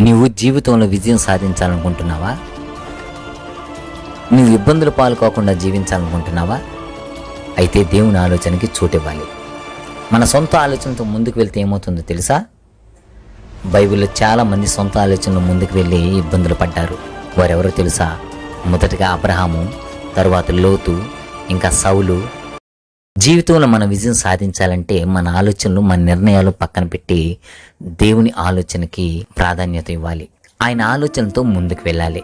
నీవు జీవితంలో విజయం సాధించాలనుకుంటున్నావా? నువ్వు ఇబ్బందులు పాల్కోకుండా జీవించాలనుకుంటున్నావా? అయితే దేవుని ఆలోచనకి చోటివ్వాలి. మన సొంత ఆలోచనతో ముందుకు వెళ్తే ఏమవుతుందో తెలుసా? బైబిల్లో చాలామంది సొంత ఆలోచనలు ముందుకు వెళ్ళి ఇబ్బందులు పడ్డారు. వారెవరో తెలుసా? మొదటగా అబ్రహాము తర్వాత లోతు ఇంకా సౌలు జీవితంలో మన విజయం సాధించాలంటే మన ఆలోచనలు మన నిర్ణయాలు పక్కన పెట్టి దేవుని ఆలోచనకి ప్రాధాన్యత ఇవ్వాలి. ఆయన ఆలోచనతో ముందుకు వెళ్ళాలి.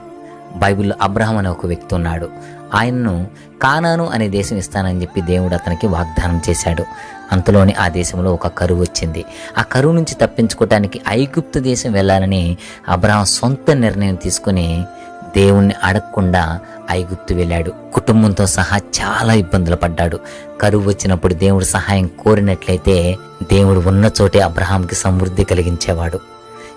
బైబిల్లో అబ్రహం అనే ఒక వ్యక్తి ఉన్నాడు. ఆయన్ను కానాను అనే దేశం ఇస్తానని చెప్పి దేవుడు అతనికి వాగ్దానం చేశాడు. అంతలోనే ఆ దేశంలో ఒక కరువు వచ్చింది. ఆ కరువు నుంచి తప్పించుకోవటానికి ఐగుప్తు దేశం వెళ్ళాలని అబ్రహం సొంత నిర్ణయం తీసుకుని దేవుణ్ణి అడగకుండా ఐగుప్తు వెళ్ళాడు. కుటుంబంతో సహా చాలా ఇబ్బందులు పడ్డాడు. కరువు వచ్చినప్పుడు దేవుడు సహాయం కోరినట్లయితే దేవుడు ఉన్న చోటే అబ్రహాంకి సమృద్ధి కలిగించేవాడు.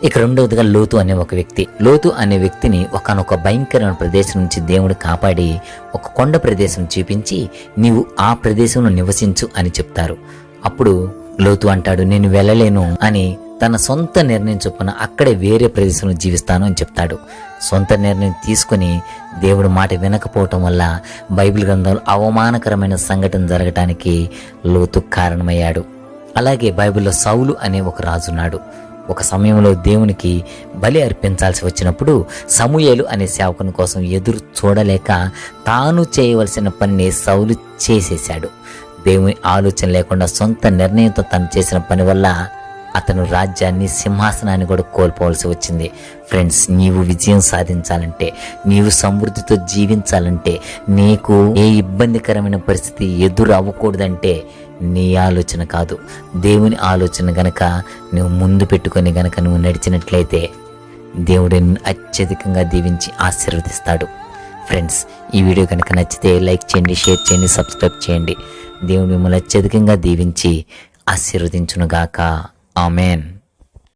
ఇక రెండవదిగా లోతు అనే ఒక వ్యక్తి. లోతు అనే వ్యక్తిని ఒకనొక భయంకరమైన ప్రదేశం నుంచి దేవుడు కాపాడి ఒక కొండ ప్రదేశం చూపించి నీవు ఆ ప్రదేశంలో నివసించు అని చెప్తారు. అప్పుడు లోతు అంటాడు నేను వెళ్ళలేను అని తన సొంత నిర్ణయం చొప్పున అక్కడే వేరే ప్రదేశంలో జీవిస్తాను అని చెప్తాడు. సొంత నిర్ణయం తీసుకుని దేవుడు మాట వినకపోవటం వల్ల బైబిల్ గ్రంథంలో అవమానకరమైన సంఘటన జరగటానికి లోతు కారణమయ్యాడు. అలాగే బైబిల్లో సౌలు అనే ఒక రాజున్నాడు ఒక సమయంలో దేవునికి బలి అర్పించాల్సి వచ్చినప్పుడు సమూయలు అనే సేవకుని కోసం ఎదురు చూడలేక తాను చేయవలసిన పనిని సౌలు చేసేశాడు. దేవుని ఆలోచన లేకుండా సొంత నిర్ణయంతో తను చేసిన పని వల్ల అతను రాజ్యాన్ని సింహాసనాన్ని కూడా కోల్పోవలసి వచ్చింది. ఫ్రెండ్స్ నీవు విజయం సాధించాలంటే నీవు సమృద్ధితో జీవించాలంటే నీకు ఏ ఇబ్బందికరమైన పరిస్థితి ఎదురు అవ్వకూడదంటే నీ ఆలోచన కాదు. దేవుని ఆలోచన గనక నువ్వు ముందు పెట్టుకొని గనక నువ్వు నడిచినట్లయితే దేవుడు అత్యధికంగా దీవించి ఆశీర్వదిస్తాడు. ఫ్రెండ్స్ ఈ వీడియో కనుక నచ్చితే లైక్ చేయండి షేర్ చేయండి సబ్స్క్రైబ్ చేయండి. దేవుడు మిమ్మల్ని అత్యధికంగా దీవించి ఆశీర్వదించునుగాక. Amen.